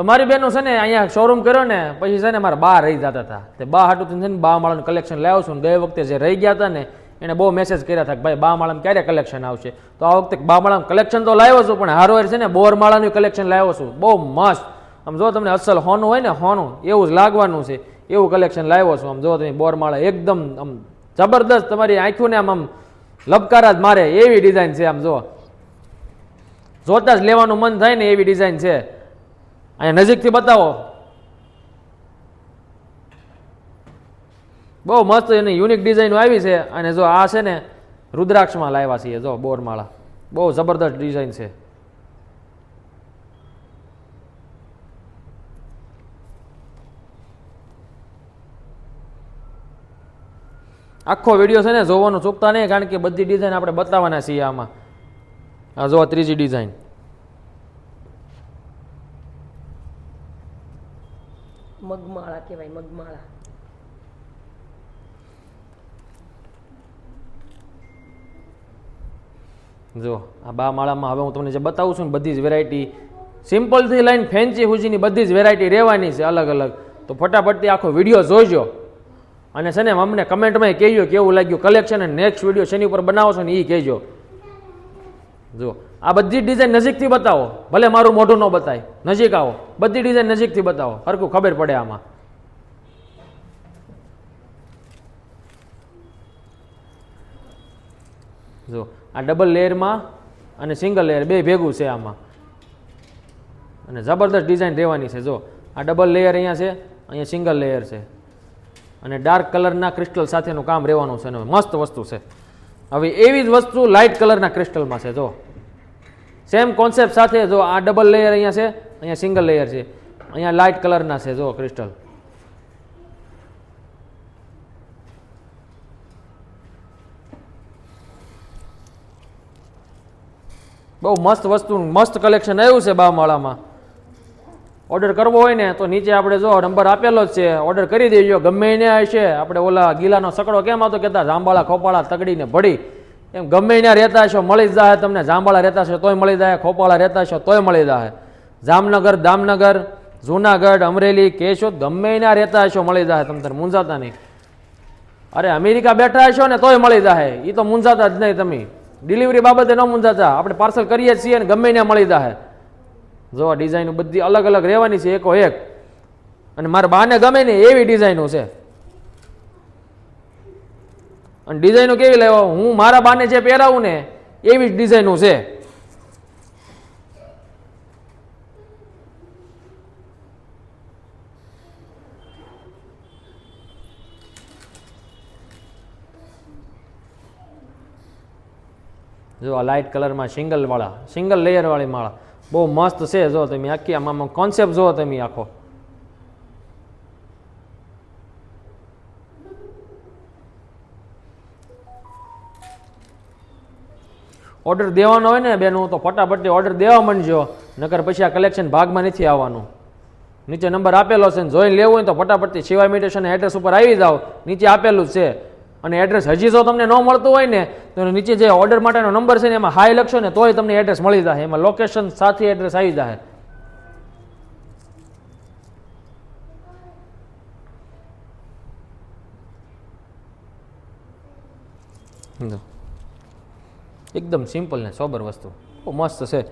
તમારી બહેનો છે ને અહીંયા શોરૂમ કર્યો ને, પછી છે ને મારા બા રહી જતા હતા. તે બા હાટું છે ને બા માળાનું કલેક્શન લાવ્યો છું ગઈ વખતે જે રહી ગયા હતા ને એને બહુ મેસેજ કર્યા હતા કે ભાઈ બા માળામાં ક્યારે કલેક્શન આવશે? તો આ વખતે બા માળામાં કલેક્શન તો લાવ્યો છું, પણ હારો છે ને બોર માળાનું કલેક્શન લાવ્યો છું. બહુ મસ્ત. આમ જો તમને અસલ હોનું હોય ને, હોનું, એવું જ લાગવાનું છે. એવું કલેક્શન લાવ્યો છું. આમ જો તમે બોર માળા એકદમ, આમ જબરદસ્ત તમારી આંખોને આમ આમ લબકારા જ મારે. એવી ડિઝાઇન છે, આમ જો. જોતા જ લેવાનું મન થાય ને, એવી ડિઝાઇન છે. અહીંયા નજીકથી બતાવો. બહુ મસ્ત એની યુનિક ડિઝાઇન આવી છે અને જો આ છે ને રુદ્રાક્ષમાં લાવ્યા છીએ, જો બોરમાળા. બહુ જબરદસ્ત ડિઝાઇન છે. આખો વીડિયો છે ને જોવાનું ચૂકતા નહીં, કારણ કે બધી ડિઝાઇન આપણે બતાવવાના છીએ આમાં. આ જો ત્રીજી ડિઝાઇન મગમાળા કહેવાય, મગમાળા. જો આ બા માળામાં હવે હું તમને જે બતાવું છું ને બધી જ વેરાયટી સિમ્પલથી લઈને ફેન્સી હુજીની બધી જ વેરાયટી રહેવાની છે અલગ અલગ. તો ફટાફટથી આખો વીડિયો જોઈજો અને છે ને અમને કમેન્ટમાં કહેજો કેવું લાગ્યું કલેક્શન અને નેક્સ્ટ વીડિયો શેની ઉપર બનાવો છો ને એ કહેજો. જો આ બધી ડિઝાઇન નજીકથી બતાવો. ભલે મારું મોઢું ન બતાય. નજીક આવો. બધી ડિઝાઇન નજીકથી બતાવો. હરખું ખબર પડે આમાં. જો, આ ડબલ લેયરમાં અને સિંગલ લેયર બે ભેગું છે આમાં. અને જબરદસ્ત ડિઝાઇન રહેવાની છે. જો, આ ડબલ લેયર અહીંયા છે, અહીંયા સિંગલ લેયર છે. અને ડાર્ક કલરના ક્રિસ્ટલ સાથેનું કામ રહેવાનું છે અને મસ્ત વસ્તુ છે. હવે એવી જ વસ્તુ લાઇટ કલરના ક્રિસ્ટલમાં છે. જો સેમ કોન્સેપ્ટ સાથે જો આ ડબલ લેયર અહીંયા છે, અહીંયા સિંગલ લેયર છે. અહીંયા લાઇટ કલરના છે, જો ક્રિસ્ટલ બહુ મસ્ત વસ્તુ, મસ્ત કલેક્શન આવ્યું છે બામાળામાં. ઓર્ડર કરવો હોય ને, તો નીચે આપણે જો નંબર આપેલો જ છે ઓર્ડર કરી દેજો. ગમે એને હશે આપણે ઓલા ગીલાનો સકડો કેમ હતો કહેતા જાંબાળા ખોપાળા તગડીને ભળી. એમ ગમે એના રહેતા હશો, મળી જાય તમને. જાંબાળા રહેતા હશો તોય મળી જાય ખોપાળા રહેતા હશો તોય મળી જાય જામનગર, દામનગર, જુનાગઢ, અમરેલી, કેશોદ ગમે એના રહેતા હશો, મળી જાય તમે તાર. મૂંઝાતા નહીં. અરે અમેરિકા બેઠા હશો ને તોય મળી જાય એ તો મૂંઝાતા જ નહીં તમે. ડિલિવરી બાબતે ન મૂંઝાતા. આપણે પાર્સલ કરીએ છીએ ને ગમે ત્યાં મળી જાય જો આ ડિઝાઇનો બધી અલગ અલગ રહેવાની છે, એકો એક. અને મારા બાને ગમે ને એવી ડિઝાઇનો છે. અને ડિઝાઇનો કેવી લેવા? હું મારા બાને જે પહેરાવું ને, એવી જ ડિઝાઇનો છે. જો આ લાઇટ કલરમાં સિંગલ વાળા સિંગલ લેયર વાળી માળા. બહુ મસ્ત છે, જો તમે આખી આમાં કોન્સેપ્ટ જુઓ તમે આખો. ઓર્ડર દેવાનો હોય ને બેનું તો ફટાફટથી ઓર્ડર દેવા માંડજો. નકર પછી આ કલેક્શન ભાગમાં નથી આવવાનું. નીચે નંબર આપેલો છે ને જોઈને લેવું હોય તો ફટાફટથી શિવા ઇમિટેશન એડ્રેસ ઉપર આવી જાઓ. નીચે આપેલું છે. અને એડ્રેસ હજી જો તમને ન મળતું હોય ને, તો નીચે જે ઓર્ડર માટેનો નંબર છે ને એમાં હાઈ લખશો ને તોય તમને એડ્રેસ મળી જાય એમાં લોકેશન સાથે એડ્રેસ આવી જાય જો. એકદમ સિમ્પલ ને સોબર વસ્તુ. બહુ મસ્ત છે.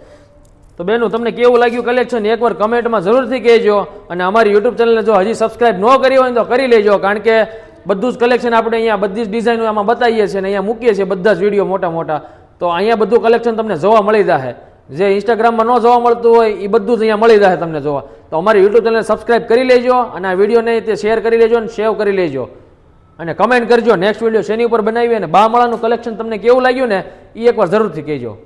તો બેનું તમને કેવું લાગ્યું કલેક્શન એકવાર કમેન્ટમાં જરૂરથી કહેજો અને અમારી યુટ્યુબ ચેનલને જો હજી સબસ્ક્રાઇબ ન કરી હોય તો કરી લેજો, કારણ કે બધું જ કલેક્શન આપણે અહીંયા બધી જ ડિઝાઇનો આમાં બતાવીએ છીએ અને અહીંયા મૂકીએ છીએ બધા જ વીડિયો મોટા મોટા. તો અહીંયા બધું કલેક્શન તમને જોવા મળી જશે જે ઇન્સ્ટાગ્રામમાં ન જોવા મળતું હોય એ બધું જ અહીંયા મળી જશે તમને જોવા. તો અમારી યુટ્યુબ ચેનલને સબસ્ક્રાઇબ કરી લેજો અને આ વિડીયોને તે શેર કરી લેજો અને સેવ કરી લેજો. અને કમેન્ટ કરજો. નેક્સ્ટ વીડિયો શેની ઉપર બનાવી અને બા માળાનું કલેક્શન તમને કેવું લાગ્યું ને એ એકવાર જરૂરથી કહેજો.